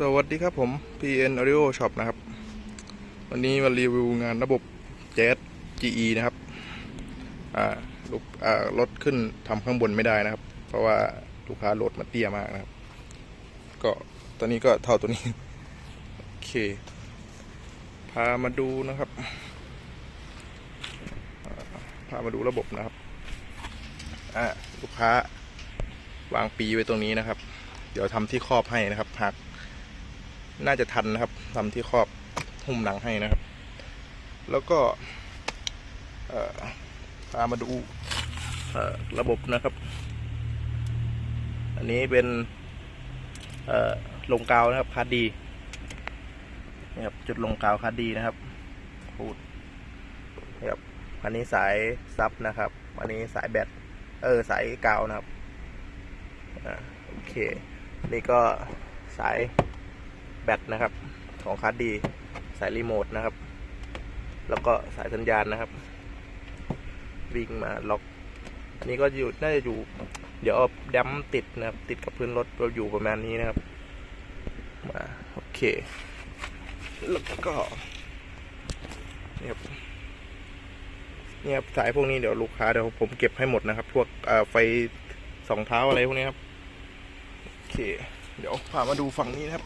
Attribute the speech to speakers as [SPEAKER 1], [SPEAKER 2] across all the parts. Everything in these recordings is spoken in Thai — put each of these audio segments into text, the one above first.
[SPEAKER 1] สวัสดีครับผม PN Audio Shop นะครับ วันนี้มารีวิวงานระบบ Jazz GE นะครับลูกรถขึ้นทำข้างบนไม่ได้นะครับ เพราะว่าลูกค้าโหลดมาเตี้ยมากนะครับ ก็ตอนนี้ก็เท่าตัวนี้ โอเค พามาดูนะครับ พามาดูระบบนะครับลูกค้าวางปีไว้ตรงนี้นะครับ เดี๋ยวทำที่ครอบให้นะครับหาก น่าจะทันนะครับทำที่ครอบหุ้มหลังให้นะครับ แล้วก็พามาดูระบบนะครับ อันนี้เป็นลงกาวนะครับคาดีนี่ครับจุดลงกาวคาดีนะครับพูดนี่ครับอันนี้สายซับนะครับ อันนี้สายแบตเออสายกาวนะครับอ่าโอเค นี่ก็สาย แบตนะครับ ของคาร์ดดี สายรีโมทนะครับ แล้วก็สายสัญญาณนะครับ วิ่งมาล็อก อันนี้ก็อยู่น่าจะอยู่ เดี๋ยวเอาแดมติดนะครับ ติดกับพื้นรถเราอยู่ประมาณนี้นะครับ มาโอเค แล้วก็นี่ครับเนี่ยครับสายพวกนี้เดี๋ยวลูกค้าเดี๋ยวผมเก็บให้หมดนะครับ พวกไฟสองเท้าอะไรพวกนี้ครับ โอเค เดี๋ยวพามาดูฝั่งนี้นะครับ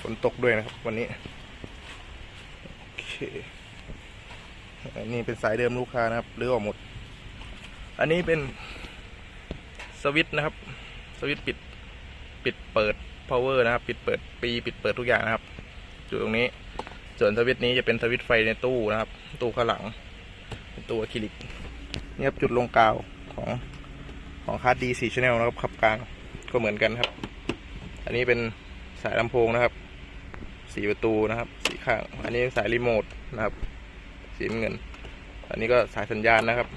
[SPEAKER 1] ฝนตกด้วยนะครับ วันนี้ โอเคอันนี้เป็นสายเดิมลูกค้านะครับรื้อออกหมด อันนี้เป็นสวิตช์นะครับ สวิตช์ปิดปิดเปิด power นะครับ ปิดเปิดปีปิดเปิดทุกอย่างนะครับอยู่ตรงนี้ ส่วนสวิตช์นี้จะเป็นสวิตช์ไฟในตู้นะครับ ตู้ข้างหลังตู้อะคริลิกนี่ครับจุดลงกาวของของคาร์ดดีสี่ชแนลนะครับขับกลางก็เหมือนกันครับ อันนี้เป็น สายลำโพงนะครับสี่ประตูนะครับสีข้าง อันนี้สายรีโมทนะครับ สีเงิน อันนี้ก็สายสัญญาณนะครับ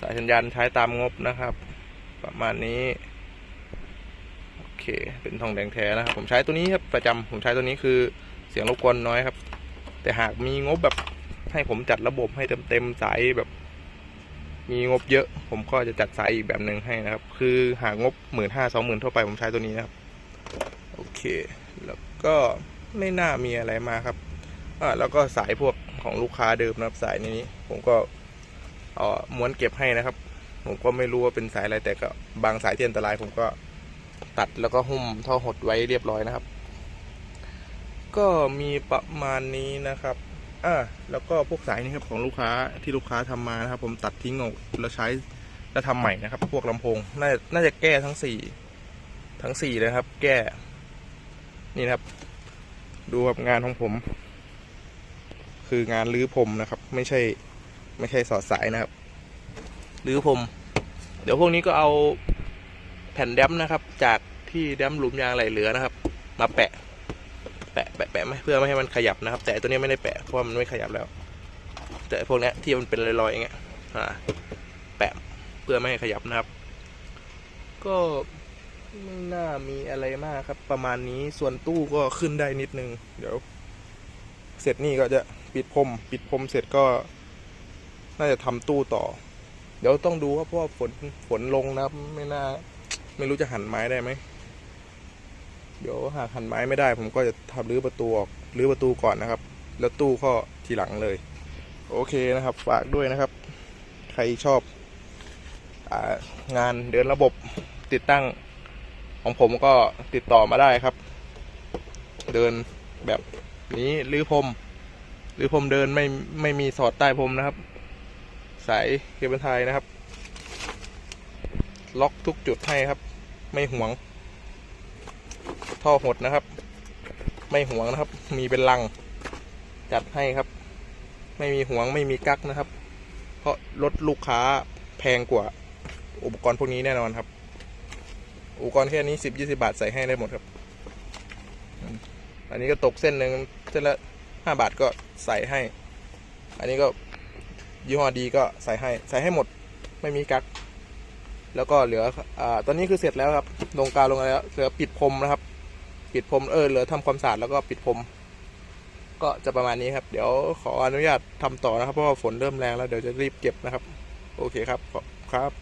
[SPEAKER 1] สายสัญญาณใช้ตามงบนะครับ ประมาณนี้ โอเค เป็นทองแดงแท้นะครับ ผมใช้ตัวนี้ครับประจำผมใช้ตัวนี้คือเสียงรบกวนน้อยครับ แต่หากมีงบแบบให้ผมจัดระบบให้เต็มๆสายแบบ มีงบเยอะ ผมก็จะจัดสายอีกแบบหนึ่งให้นะครับ คือหางบหมื่นห้าสองหมื่นทั่วไปผมใช้ตัวนี้นะครับ เค แล้วก็ไม่น่ามีอะไรมาครับอ่าแล้วก็สายพวกของลูกค้าเดิมนะครับสายนี้ ผมก็เอ่อม้วนเก็บให้นะครับ ผมก็ไม่รู้ว่าเป็นสายอะไรแต่ก็บางสายที่อันตรายผมก็ตัดแล้วก็หุ้มท่อหดไว้เรียบร้อยนะครับ ก็มีประมาณนี้นะครับอ่าแล้วก็พวกสายนี้ครับของลูกค้าที่ลูกค้าทำมานะครับ ผมตัดทิ้งออกแล้วใช้แล้วทำใหม่นะครับ พวกลำโพงน่าน่าจะแก้ทั้งสี่ทั้งสี่เลยครับ แก้ นี่นะครับ ดูครับงานของผม คืองานรื้อพรมนะครับ ไม่ใช่ ไม่ใช่สอดสายนะครับรื้อพรมเดี๋ยวพวกนี้ก็เอาแผ่นแดมนะครับ จากที่แดมหลุมยางไหลเหลือนะครับ มาแปะ แปะแปะแปะไม่เพื่อไม่ให้มันขยับนะครับ แต่ตัวนี้ไม่ได้แปะเพราะมันไม่ขยับแล้ว แต่พวกนี้ที่มันเป็นรอยๆอย่างเงี้ยแปะเพื่อไม่ให้ขยับนะครับ ก็ ไม่น่ามีอะไรมากครับ ประมาณนี้ส่วนตู้ก็ขึ้นได้นิดนึง เดี๋ยว เสร็จนี่ก็จะปิดพรมปิดพรมเสร็จก็ น่าจะทำตู้ต่อ เดี๋ยวต้องดูครับเพราะว่าฝนฝนลงนะไม่น่า ไม่รู้จะหันไม้ได้ไหมเดี๋ยวหากหันไม้ไม่ได้ ผมก็จะทำรื้อประตูออกรื้อประตูก่อนนะครับ แล้วตู้ก็ทีหลังเลย โอเคนะครับ ฝากด้วยนะครับ ใครชอบองานเดินระบบติดตั้ง ของผมก็ติดต่อมาได้ครับ เดินแบบนี้หรือพรมหรือพรมเดินไม่ไม่มีสอดใต้พรมนะครับ สายเคเบิลไทยนะครับ ล็อกทุกจุดให้ครับ ไม่ห่วง ท่อหดนะครับ ไม่ห่วงนะครับ มีเป็นลัง จัดให้ครับ ไม่มีห่วงไม่มีกักนะครับ เพราะรถลูกค้าแพงกว่าอุปกรณ์พวกนี้แน่นอนครับ อุปกรณ์แค่นี้สิบยี่สิบาทใส่ให้ได้หมดครับ อันนี้ก็ตกเส้นหนึ่งเส้นละห้าบาทก็ใส่ให้ อันนี้ก็ยี่ห้อดีก็ใส่ให้ ใส่ให้หมดไม่มีกัก แล้วก็เหลืออ่าตอนนี้คือเสร็จแล้วครับ ลงกาวลงอะไรแล้วเหลือปิดพรมนะครับ ปิดพรมเออเหลือทำความสะอาดแล้วก็ปิดพรมก็จะประมาณนี้ครับ เดี๋ยวขออนุญาตทำต่อนะครับ เพราะว่าฝนเริ่มแรงแล้วเดี๋ยวจะรีบเก็บนะครับ โอเคครับครับ